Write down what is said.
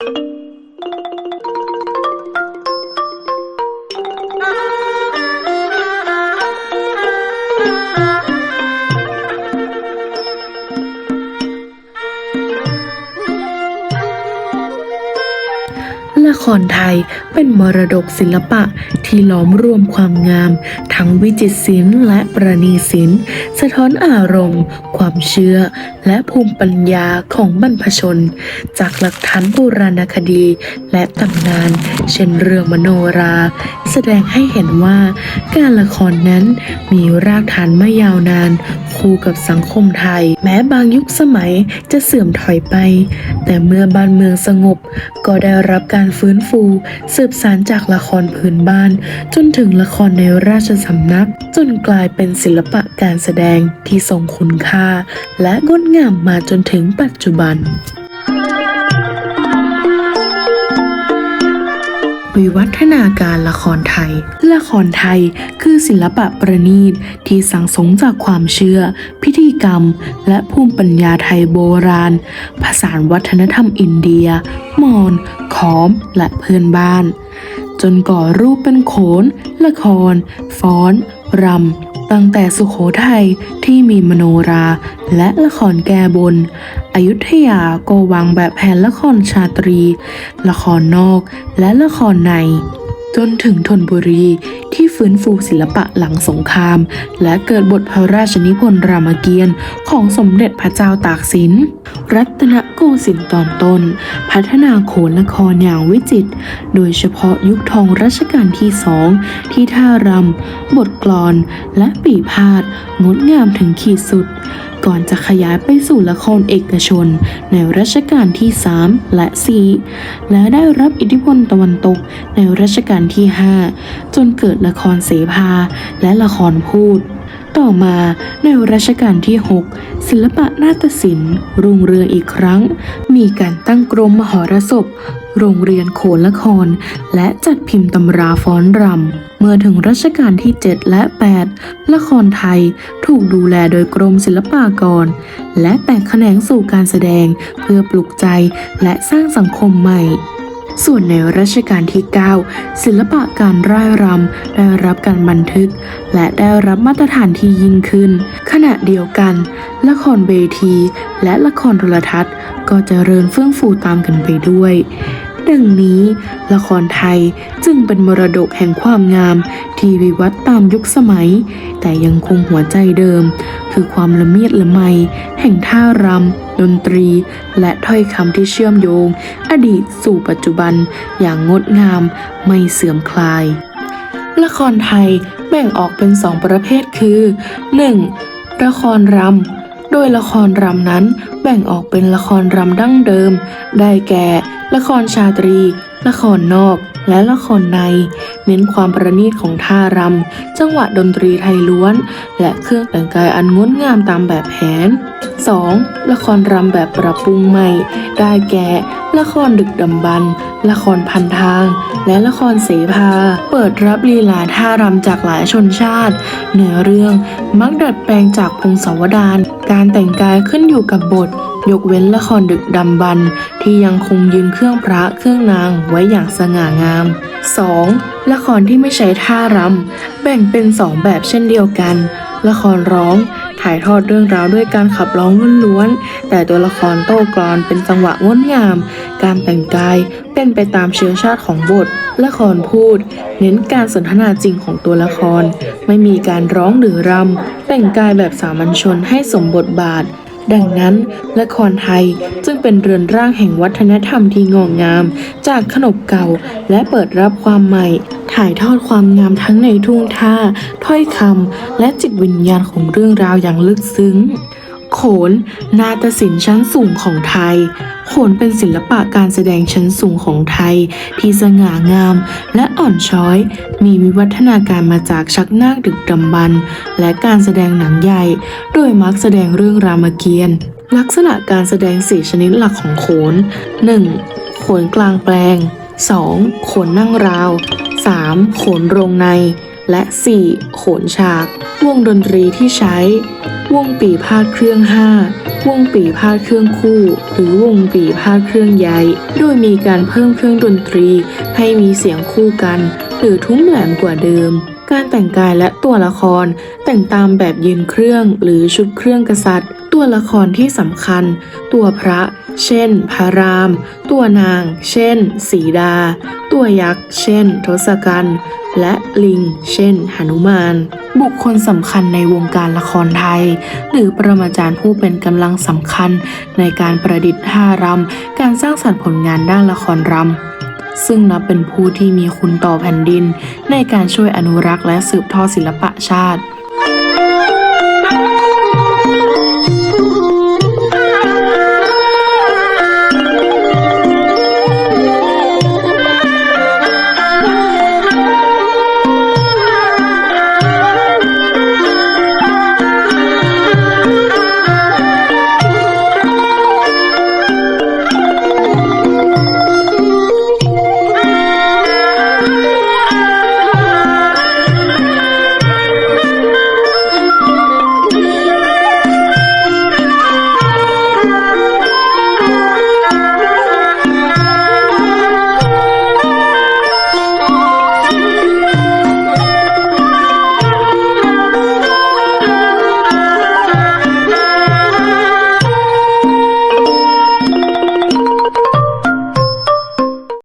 you ละครไทยเป็นมรดกศิลปะที่ล้อมรวมความงาม ทั้งวิจิตรศิลป์และประณีศิลป์ สะท้อนอารมณ์ ความเชื่อ และภูมิปัญญาของบรรพชน จากหลักฐานโบราณคดี และตำนาน เช่นเรื่องมโนรา แสดงให้เห็นว่าการละครนั้นมีรากฐานม่ยาวนานคู่กับสังคมไทย แม้บางยุคสมัยจะเสื่อมถอยไป แต่เมื่อบ้านเมืองสงบ ก็ได้รับการฟื้นฟูสืบสานจากละครพื้นบ้าน จนถึงละครในราชสำนัก จนกลายเป็นศิลปะการแสดงที่ทรงคุณค่า และงดงามมาจนถึงปัจจุบัน วิวัฒนาการละครไทย ละครไทยคือศิลปะประณีตที่สังสมจากความเชื่อ พิธีกรรม และภูมิปัญญาไทยโบราณ ผสานวัฒนธรรมอินเดีย มอญขอม และเพื่อนบ้าน จนก่อรูปเป็นโขน ละคร ฟ้อน รำ ตั้งแต่สุขโขทัยที่มีมโนราและละครแก้บน อยุธยาก็วางแบบแผนละครชาตรี ละครนอกและละครใน จนถึงธนบุรีที่ฟื้นฟูศิลปะหลังสงคราม และเกิดบทพระราชนิพนธ์รามเกียรติ์ของสมเด็จพระเจ้าตากสิน รัตนโกสินทร์ตอนต้น พัฒนาโขนละครอย่างวิจิตรโดยเฉพาะยุคทองรัชกาลที่สองที่ท่ารำบทกลอน และปีพาดงดงามถึงขีดสุด ก่อนจะขยายไปสู่ละครเอกชน ในรัชกาลที่ 3 และ 4 และได้รับอิทธิพลตะวันตกในรัชกาลที่ 5 จนเกิดละครเสภาและละครพูด ต่อมาในรัชกาลที่ 6 ศิลปะนาฏศิลป์รุ่งเรืองอีกครั้ง มีการตั้งกรมมหรสพ โรงเรียนโขนละคร และจัดพิมพ์ตำราฟ้อนรำ เมื่อถึงรัชกาลที่ 7 และ 8 ละครไทยถูกดูแลโดยกรมศิลปากร และแตกแขนงสู่การแสดงเพื่อปลุกใจและสร้างสังคมใหม่ส่วนในรัชกาลที่ 9 ศิลปะการร่ายรำได้รับการบันทึก และได้รับมาตรฐานที่ยิ่งขึ้น ขณะเดียวกัน ละครเวที และละครโทรทัศน์ ก็จเจริญเฟื่องฟูตามกันไปด้วย ดังนี้ ละครไทยจึงเป็นมรดกแห่งความงาม ที่วิวัฒน์ตามยุคสมัย แต่ยังคงหัวใจเดิม คือความละเมียดละไม แห่งท่ารำดนตรี และถ้อยคำที่เชื่อมโยง อดีตสู่ปัจจุบันอย่างงดงามไม่เสื่อมคลาย ละครไทยแบ่งออกเป็นสองประเภทคือ 1. ละครรำโดยละครรำนั้นแบ่งออกเป็นละครรำดั้งเดิม ได้แก่ ละครชาตรี ละครนอก และละครใน เน้นความประณีตของท่ารำ จังหวะดนตรีไทยล้วน และเครื่องแต่งกายอันงดงามตามแบบแผน 2. ละครรำแบบปรับปรุงใหม่ ได้แก่ ละครดึกดำบรรละครพันทาง และละครเสภา เปิดรับลีลาท่ารำจากหลายชนชาติ เนื้อเรื่องมักดัดแปลงจากพงศาวดารการแต่งกายขึ้นอยู่กับบท ยกเว้นละครดึกดำบรรที่ยังคงยืนเครื่องพระเครื่องนางไว้อย่างสง่างาม 2. ละครที่ไม่ใช้ท่ารำแบ่งเป็นสองแบบเช่นเดียวกัน ละครร้องถ่ายทอดเรื่องราวด้วยการขับร้องล้วนๆ แต่ตัวละครโต้กลอนเป็นจังหวะงดงาม การแต่งกายเป็นไปตามเชื้อชาติของบท ละครพูด เน้นการสนทนาจริงของตัวละคร ไม่มีการร้องหรือรำแต่งกายแบบสามัญชนให้สมบทบาท ดังนั้น ละครไทยจึงเป็นเรือนร่างแห่งวัฒนธรรมที่งอกงาม จากขนบเก่าและเปิดรับความใหม่ ถ่ายทอดความงามทั้งในทุ่งท่า ถ้อยคำและจิตวิญญาณของเรื่องราวอย่างลึกซึ้ง โขน นาฏศิลป์ชั้นสูงของไทย โขนเป็นศิลปะการแสดงชั้นสูงของไทย ที่สง่างาม และอ่อนช้อย มีวิวัฒนาการมาจากชักนาคดึกดำบรรพ์และการแสดงหนังใหญ่ โดยมักแสดงเรื่องรามเกียรติ์ลักษณะการแสดงสี่ชนิดหลักของโขน 1. โขนกลางแปลง 2. โขนนั่งราว 3. โขนโรงใน และ 4. โขนฉาก วงดนตรีที่ใช้ วงปีพาดเครื่อง 5 วงปีพาดเครื่องคู่ หรือวงปีพาดเครื่องใหญ่โดยมีการเพิ่มเครื่องดนตรีให้มีเสียงคู่กัน หรือทุ้มแหลมกว่าเดิม การแต่งกายและตัวละคร แต่งตามแบบยืนเครื่องหรือชุดเครื่องกษัตริย์ ตัวละครที่สำคัญ ตัวพระ เช่น พระราม ตัวนาง เช่น สีดา ตัวยักษ์ เช่น ทศกัณฐ์และลิง เช่นหนุมาน บุคคลสำคัญในวงการละครไทย หรือประมาจารย์ผู้เป็นกำลังสำคัญ ในการประดิษฐ์ท่ารำการสร้างสรรค์ผลงานด้านละครรำ ซึ่งนับเป็นผู้ที่มีคุณต่อแผ่นดินในการช่วยอนุรักษ์และสืบทอดศิลปะชาติ